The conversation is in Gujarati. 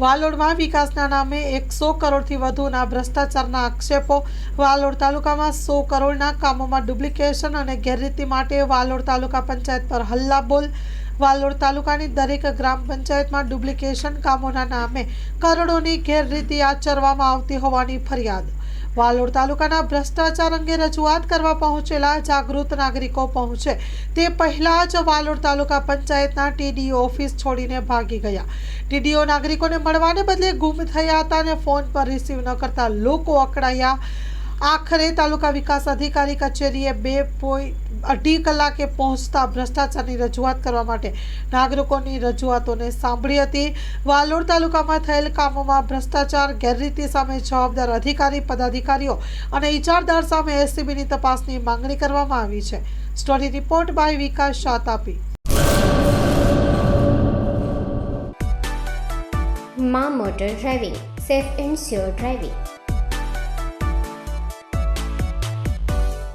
વાલોડમાં વિકાસના નામે એકસો કરોડથી વધુના ભ્રષ્ટાચારના આક્ષેપો. વાલોડ તાલુકામાં સો કરોડના કામોમાં ડુપ્લિકેશન અને ગેરરીતિ માટે વાલોડ તાલુકા પંચાયત પર હલ્લાબોલ. વાલોડ તાલુકાની દરેક ગ્રામ પંચાયતમાં ડુપ્લિકેશન કામોના નામે કરોડોની ગેરરીતિ આચરવામાં આવતી હોવાની ફરિયાદ. વાલોડ તાલુકાના ભ્રષ્ટાચાર અંગે રજૂઆત કરવા પહોંચેલા જાગૃત નાગરિકો પહોંચે. તે પહેલા જ વાલોડ તાલુકા પંચાયતના ટીડીઓ ઓફિસ છોડીને ભાગી ગયા. ટીડીઓ નાગરિકોને મળવાને બદલે ગુમ થયા હતા અને ફોન પર રિસીવ ન કરતા લોકો અકળાયા. આખરે તાલુકા વિકાસ અધિકારી કચેરીએ બે પોઈન્ટ અઢી કલાકે પહોંચતા ભ્રષ્ટાચારની રજૂઆત કરવા માટે નાગરિકોની રજૂઆતોને સાંભળી હતી. વાલોડ તાલુકામાં થયેલ કામોમાં ભ્રષ્ટાચાર, ગેરરીતિ સામે જવાબદાર અધિકારી, પદાધિકારીઓ અને ઇજારદાર સામે એસસીબીની તપાસની માંગણી કરવામાં આવી છે. Story report by Vikas Shah Tapi મા motor driving, safe and sure driving.